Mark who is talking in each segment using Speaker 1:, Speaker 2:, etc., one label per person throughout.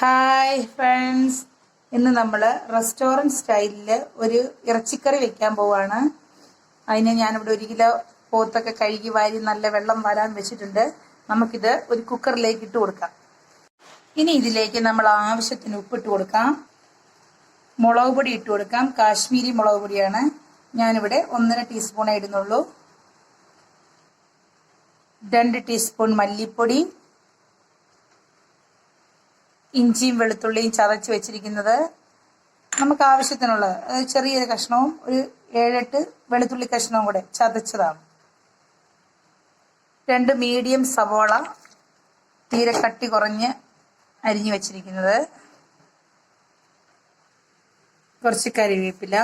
Speaker 1: Hi friends ഇന്ന് നമ്മൾ restaurant സ്റ്റൈലിൽ ഒരു ഇറച്ചിക്കറി വെക്കാൻ പോവാണ്. അതിന് ഞാനിവിടെ ഒരു കിലോ പോത്തൊക്കെ കഴുകി വാരി നല്ല വെള്ളം വരാൻ വെച്ചിട്ടുണ്ട്. നമുക്കിത് ഒരു കുക്കറിലേക്ക് ഇട്ട് കൊടുക്കാം. ഇനി ഇതിലേക്ക് നമ്മൾ ആവശ്യത്തിന് ഉപ്പിട്ട് കൊടുക്കാം. മുളക് പൊടി ഇട്ട് കൊടുക്കാം. കാശ്മീരി മുളക് പൊടിയാണ്. ഞാനിവിടെ ഒന്നര ടീസ്പൂണേ ഇടുന്നുള്ളൂ. രണ്ട് ടീസ്പൂൺ മല്ലിപ്പൊടി. ഇഞ്ചിയും വെളുത്തുള്ളിയും ചതച്ച് വെച്ചിരിക്കുന്നത് നമുക്ക് ആവശ്യത്തിനുള്ള ചെറിയൊരു കഷ്ണവും ഒരു ഏഴെട്ട് വെളുത്തുള്ളി കഷ്ണവും കൂടെ ചതച്ചതാണ്. രണ്ട് മീഡിയം സവോള തീരെ കട്ടി കുറഞ്ഞ് അരിഞ്ഞു വെച്ചിരിക്കുന്നത്. കുറച്ച് കരിവേപ്പില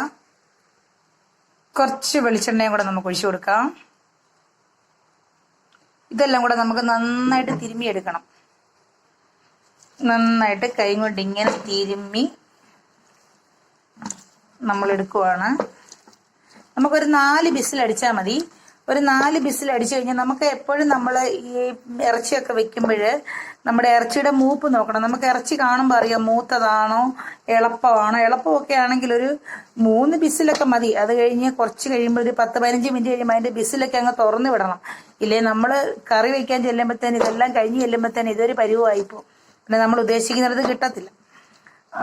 Speaker 1: കുറച്ച് വെളിച്ചെണ്ണയും കൂടെ നമുക്ക് ഒഴിച്ചു കൊടുക്കാം. ഇതെല്ലാം കൂടെ നമുക്ക് നന്നായിട്ട് തിരുമ്മിയെടുക്കണം. നന്നായിട്ട് കൈ കൊണ്ട് ഇങ്ങനെ തിരുമ്മി നമ്മൾ എടുക്കുവാണ് നമുക്കൊരു നാല് ബിസിൽ അടിച്ചാൽ മതി. ഒരു നാല് ബിസിൽ അടിച്ചു കഴിഞ്ഞാൽ നമുക്ക് എപ്പോഴും നമ്മൾ ഈ ഇറച്ചിയൊക്കെ വെക്കുമ്പോൾ നമ്മുടെ ഇറച്ചിയുടെ മൂപ്പ് നോക്കണം. നമുക്ക് ഇറച്ചി കാണുമ്പോൾ അറിയാം? മൂത്തതാണോ? എളുപ്പമാണോ? എളുപ്പമൊക്കെ ആണെങ്കിൽ ഒരു മൂന്ന് ബിസിലൊക്കെ മതി. അത് കഴിഞ്ഞ് കുറച്ച് കഴിയുമ്പോൾ ഒരു പത്ത് പതിനഞ്ച് മിനിറ്റ് കഴിയുമ്പോൾ അതിന്റെ ബിസിലൊക്കെ അങ്ങ് തുറന്നു വിടണം. ഇല്ലേ? നമ്മൾ കറി വയ്ക്കാൻ ചെല്ലുമ്പോഴത്തേന് ഇതെല്ലാം കഴിഞ്ഞ് ചെല്ലുമ്പോഴത്തേന് ഇതൊരു പരുവായിപ്പോ പിന്നെ നമ്മൾ ഉദ്ദേശിക്കുന്നത് കിട്ടത്തില്ല.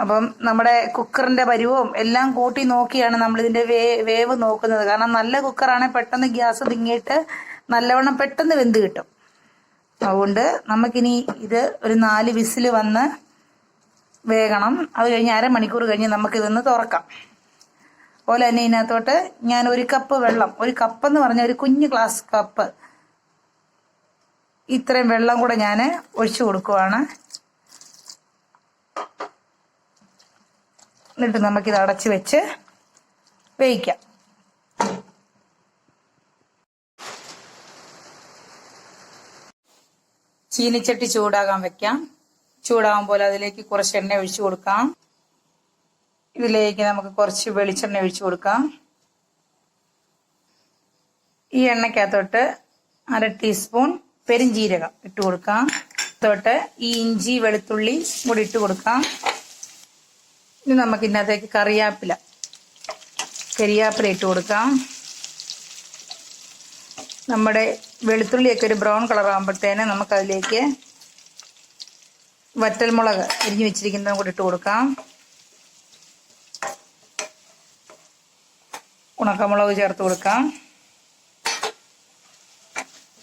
Speaker 1: അപ്പം നമ്മുടെ കുക്കറിന്റെ പരിവവും എല്ലാം കൂട്ടി നോക്കിയാണ് നമ്മൾ ഇതിന്റെ വേ വേവ് നോക്കുന്നത്. കാരണം നല്ല കുക്കറാണെങ്കിൽ പെട്ടെന്ന് ഗ്യാസ് തിങ്ങിയിട്ട് നല്ലവണ്ണം പെട്ടെന്ന് വെന്ത് കിട്ടും. അതുകൊണ്ട് നമുക്കിനി ഇത് ഒരു നാല് വിസിൽ വന്ന് വേകണം. അത് കഴിഞ്ഞ് അരമണിക്കൂർ കഴിഞ്ഞ് നമുക്കിതൊന്ന് തുറക്കാം. അതുപോലെ തന്നെ ഇതിനകത്തോട്ട് ഞാൻ ഒരു കപ്പ് വെള്ളം ഒരു കപ്പ് എന്ന് പറഞ്ഞ ഒരു കുഞ്ഞു ഗ്ലാസ് കപ്പ് ഇത്രയും വെള്ളം കൂടെ ഞാൻ ഒഴിച്ചു കൊടുക്കുവാണ്. എന്നിട്ട് നമുക്കിത് അടച്ചു വെച്ച് വേവിക്കാം. ചീനിച്ചട്ടി ചൂടാകാൻ വെക്കാം. ചൂടാകുമ്പോൾ അതിലേക്ക് കുറച്ച് എണ്ണ ഒഴിച്ചു കൊടുക്കാം. ഇതിലേക്ക് നമുക്ക് കുറച്ച് വെളിച്ചെണ്ണ ഒഴിച്ചു കൊടുക്കാം. ഈ എണ്ണയ്ക്കകത്തോട്ട് അര ടീസ്പൂൺ പെരിഞ്ജീരകം ഇട്ട് കൊടുക്കാം. തൊട്ട് ഈ ഇഞ്ചി വെളുത്തുള്ളി കൂടി ഇട്ട് കൊടുക്കാം. ഇനി നമുക്ക് ഇതിനകത്തേക്ക് കറിയാപ്പില കരിയാപ്പില ഇട്ട് കൊടുക്കാം. നമ്മുടെ വെളുത്തുള്ളിയൊക്കെ ഒരു ബ്രൗൺ കളർ ആകുമ്പോഴത്തേന് നമുക്കതിലേക്ക് വറ്റൽമുളക് എരിഞ്ഞു വെച്ചിരിക്കുന്നതും കൂടി ഇട്ട് കൊടുക്കാം. ഉണക്കമുളക് ചേർത്ത് കൊടുക്കാം.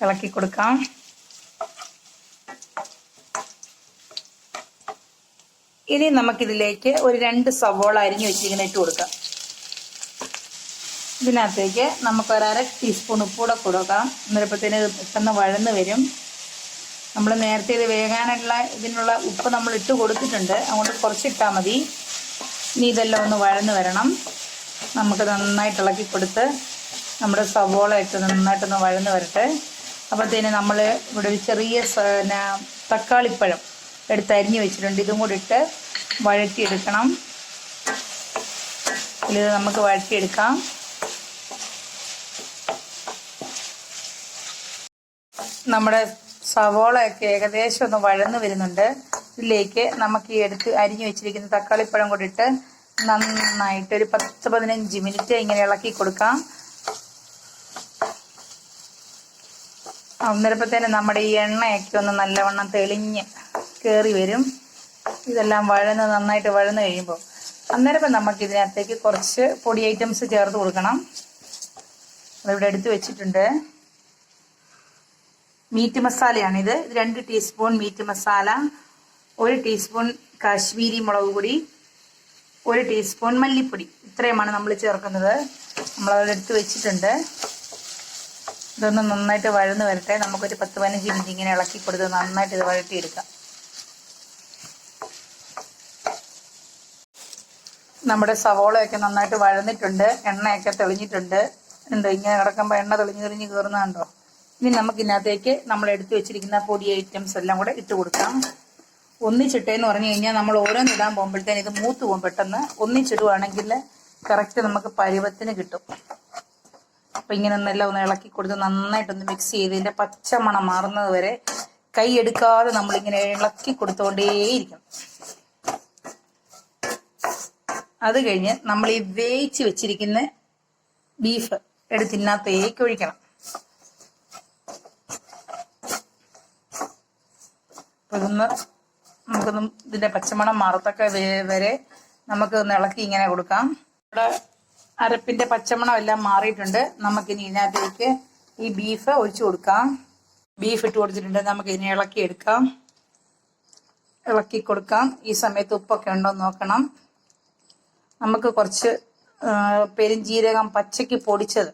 Speaker 1: ഇളക്കി കൊടുക്കാം. ഇനി നമുക്കിതിലേക്ക് ഒരു രണ്ട് സവോള അരിഞ്ഞു വെച്ചിങ്ങനെ ഇട്ട് കൊടുക്കാം. ഇതിനകത്തേക്ക് നമുക്ക് ഒരു അര ടീസ്പൂൺ ഉപ്പൂടെ കൊടുക്കാം. എന്നിട്ടപ്പോഴത്തേന് പെട്ടെന്ന് വഴന്ന് വരും. നമ്മൾ നേരത്തെ ഇത് വേകാനുള്ള ഇതിനുള്ള ഉപ്പ് നമ്മൾ ഇട്ട് കൊടുത്തിട്ടുണ്ട്. അതുകൊണ്ട് കുറച്ചിട്ടാൽ മതി. ഇനി ഇതെല്ലാം ഒന്ന് വഴന്ന് വരണം. നമുക്ക് നന്നായിട്ട് ഇളക്കി കൊടുത്ത് നമ്മുടെ സവോള ഇട്ട് നന്നായിട്ടൊന്ന് വഴന്ന് വരട്ടെ. അപ്പോഴത്തേന് നമ്മൾ ഇവിടെ ഒരു ചെറിയ തക്കാളിപ്പഴം എടുത്ത് അരിഞ്ഞ് വെച്ചിട്ടുണ്ട്. ഇതും കൂടി ഇട്ട് വഴറ്റിയെടുക്കണം. ഇത് നമുക്ക് വഴറ്റിയെടുക്കാം. നമ്മുടെ സവോളയൊക്കെ ഏകദേശം ഒന്ന് വഴന്ന് വരുന്നുണ്ട്. ഇതിലേക്ക് നമുക്ക് ഈ എടുത്ത് അരിഞ്ഞു വെച്ചിരിക്കുന്ന തക്കാളിപ്പഴം കൂടി ഇട്ട് നന്നായിട്ട് ഒരു പത്ത് പതിനഞ്ച് മിനിറ്റ് ഇങ്ങനെ ഇളക്കി കൊടുക്കാം. അന്നേരപ്പത്തേന് നമ്മുടെ ഈ എണ്ണയൊക്കെ ഒന്ന് നല്ലവണ്ണം തെളിഞ്ഞ് കയറി വരും. ഇതെല്ലാം വഴന്ന് നന്നായിട്ട് വഴന്ന് കഴിയുമ്പോൾ അന്നേരം നമുക്ക് ഇതിനകത്തേക്ക് കുറച്ച് പൊടി ഐറ്റംസ് ചേർത്ത് കൊടുക്കണം. അതിവിടെ എടുത്ത് വെച്ചിട്ടുണ്ട്. മീറ്റ് മസാലയാണിത് രണ്ട് ടീസ്പൂൺ മീറ്റ് മസാല ഒരു ടീസ്പൂൺ കാശ്മീരി മുളക് പൊടി ഒരു ടീസ്പൂൺ മല്ലിപ്പൊടി. ഇത്രയുമാണ് നമ്മൾ ചേർക്കുന്നത്. നമ്മളതെടുത്ത് വെച്ചിട്ടുണ്ട്. ഇതൊന്ന് നന്നായിട്ട് വഴന്ന് വരട്ടെ. നമുക്കൊരു പത്ത് പതിനഞ്ച് മിനിറ്റ് ഇങ്ങനെ ഇളക്കി കൊടുത്ത് നന്നായിട്ട് ഇത് വഴട്ടിയെടുക്കാം നമ്മുടെ സവോളയൊക്കെ നന്നായിട്ട് വഴന്നിട്ടുണ്ട് എണ്ണയൊക്കെ തെളിഞ്ഞിട്ടുണ്ട്. ഉണ്ട് ഇങ്ങനെ കിടക്കുമ്പോൾ എണ്ണ തെളിഞ്ഞ് തെളിഞ്ഞ് കയറുന്നുണ്ടോ ഇനി നമുക്ക് ഇതിനകത്തേക്ക് നമ്മൾ എടുത്തു വെച്ചിരിക്കുന്ന പൊടി ഐറ്റംസ് എല്ലാം കൂടെ ഇട്ട് കൊടുക്കാം. ഒന്നിച്ചിട്ടേന്ന് പറഞ്ഞു കഴിഞ്ഞാൽ നമ്മൾ ഓരോന്ന് ഇടാൻ പോകുമ്പോഴത്തേന് ഇത് മൂത്ത് പോകും. പെട്ടെന്ന് ഒന്നിച്ചിടുവാണെങ്കിൽ കറക്റ്റ് നമുക്ക് പരുവത്തിന് കിട്ടും. അപ്പം ഇങ്ങനെ ഒന്നെല്ലാം ഒന്ന് ഇളക്കി കൊടുത്ത് നന്നായിട്ടൊന്ന് മിക്സ് ചെയ്ത് ഇതിന്റെ പച്ചമണം മാറുന്നത് വരെ കൈ എടുക്കാതെ നമ്മളിങ്ങനെ ഇളക്കി കൊടുത്തുകൊണ്ടേയിരിക്കണം അത് കഴിഞ്ഞ് നമ്മൾ ഈ വേവിച്ച് വെച്ചിരിക്കുന്ന ബീഫ് എടുത്ത് ഇന്നത്തേക്ക് ഒഴിക്കണം. ഇതൊന്ന് നമുക്കൊന്നും ഇതിന്റെ പച്ചമണം മാറത്തക്ക വരെ നമുക്ക് ഒന്ന് ഇളക്കി ഇങ്ങനെ കൊടുക്കാം. ഇവിടെ അരപ്പിന്റെ പച്ചമണം എല്ലാം മാറിയിട്ടുണ്ട്. നമുക്കിനി ഇതിനകത്തേക്ക് ഈ ബീഫ് ഒഴിച്ചു കൊടുക്കാം. ബീഫ് ഇട്ട് കൊടുത്തിട്ടുണ്ട്. നമുക്ക് ഇനി ഇളക്കി എടുക്കാം. ഇളക്കി കൊടുക്കാം. ഈ സമയത്ത് ഉപ്പൊക്കെ ഉണ്ടോ നോക്കണം. നമുക്ക് കുറച്ച് പെരിഞ്ജീരകം പച്ചയ്ക്ക് പൊടിച്ചത്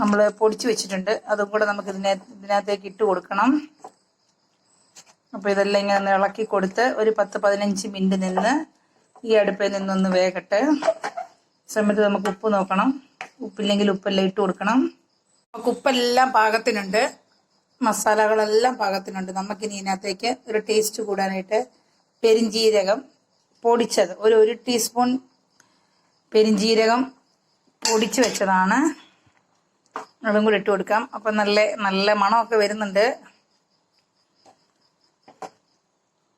Speaker 1: നമ്മൾ പൊടിച്ചു വെച്ചിട്ടുണ്ട്. അതും കൂടെ നമുക്ക് ഇതിനെ ഇതിനകത്തേക്ക് ഇട്ട് കൊടുക്കണം. അപ്പൊ ഇതെല്ലാം ഇങ്ങനെ ഇളക്കി കൊടുത്ത് ഒരു പത്ത് പതിനഞ്ച് മിനിറ്റ് നിന്ന് ഈ അടുപ്പിൽ നിന്നൊന്ന് വേകട്ടെ. സമയത്ത് നമുക്ക് ഉപ്പ് നോക്കണം. ഉപ്പില്ലെങ്കിൽ ഉപ്പെല്ലാം ഇട്ട് കൊടുക്കണം. നമുക്ക് ഉപ്പെല്ലാം പാകത്തിനുണ്ട്. മസാലകളെല്ലാം പാകത്തിനുണ്ട്. നമുക്കിനി ഇതിനകത്തേക്ക് ഒരു ടേസ്റ്റ് കൂടാനായിട്ട് പെരിഞ്ജീരകം പൊടിച്ചത്. ഒരു ഒരു ടീസ്പൂൺ പെരിഞ്ജീരകം പൊടിച്ചു വെച്ചതാണ്. അതും കൂടി ഇട്ട് കൊടുക്കാം. അപ്പൊ നല്ല നല്ല മണമൊക്കെ വരുന്നുണ്ട്.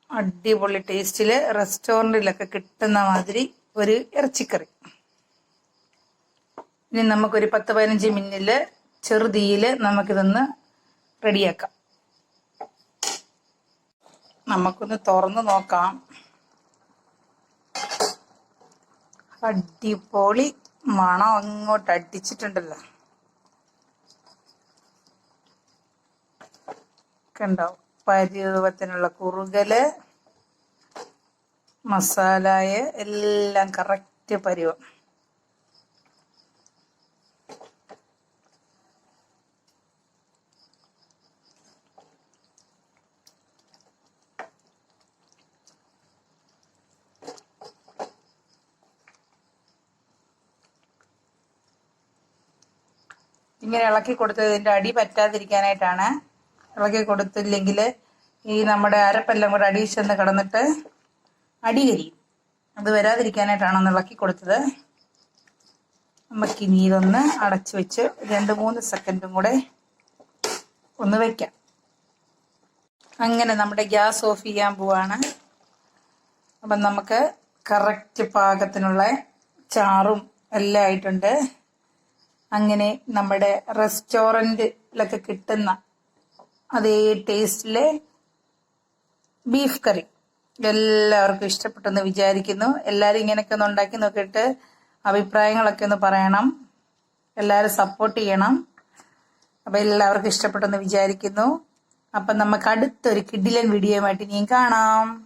Speaker 1: അടിപൊളി ടേസ്റ്റിൽ റെസ്റ്റോറന്റിലൊക്കെ കിട്ടുന്ന മാതിരി ഒരു ഇറച്ചിക്കറി. ഇനി നമുക്കൊരു പത്ത് പതിനഞ്ച് മിനിറ്റിൽ ചെറുതീയിൽ നമുക്കിതൊന്ന് റെഡിയാക്കാം. നമുക്കൊന്ന് തുറന്ന് നോക്കാം. അടിപൊളി മണം അങ്ങോട്ട് അടിച്ചിട്ടുണ്ടല്ലോ. കണ്ടോ? പരുവത്തിനുള്ള കുറുകൽ മസാലയെ എല്ലാം കറക്റ്റ് പരുവം. ഇങ്ങനെ ഇളക്കി കൊടുത്തത് ഇതിന്റെ അടി പറ്റാതിരിക്കാനായിട്ടാണ്. ഇളക്കി കൊടുത്തില്ലെങ്കിൽ ഈ നമ്മുടെ അരപ്പെല്ലാം കൂടെ അടിയിൽ ചെന്ന് കിടന്നിട്ട് അടി കരിയും. അത് വരാതിരിക്കാനായിട്ടാണ് ഒന്ന് ഇളക്കി കൊടുത്തത്. നമുക്കിനി ഇതൊന്ന് അടച്ചു വെച്ച് രണ്ട് മൂന്ന് സെക്കൻഡും കൂടെ ഒന്ന് വെക്കാം. അങ്ങനെ നമ്മുടെ ഗ്യാസ് ഓഫ് ചെയ്യാൻ പോവാണ്. അപ്പം നമുക്ക് കറക്റ്റ് പാകത്തിനുള്ള ചാറും എല്ലാം ആയിട്ടുണ്ട്. അങ്ങനെ നമ്മുടെ റെസ്റ്റോറന്റിലൊക്കെ കിട്ടുന്ന അതേ ടേസ്റ്റിലെ ബീഫ് കറി. എല്ലാവർക്കും ഇഷ്ടപ്പെട്ടെന്ന് വിചാരിക്കുന്നു. എല്ലാവരും ഇങ്ങനെയൊക്കെ ഒന്ന് ഉണ്ടാക്കി നോക്കിയിട്ട് അഭിപ്രായങ്ങളൊക്കെ ഒന്ന് പറയണം. എല്ലാവരും സപ്പോർട്ട് ചെയ്യണം. അപ്പം എല്ലാവർക്കും ഇഷ്ടപ്പെട്ടെന്ന് വിചാരിക്കുന്നു. അപ്പം നമുക്ക് അടുത്തൊരു കിഡിലൻ വീഡിയോയുമായിട്ട് ഇനിയും കാണാം.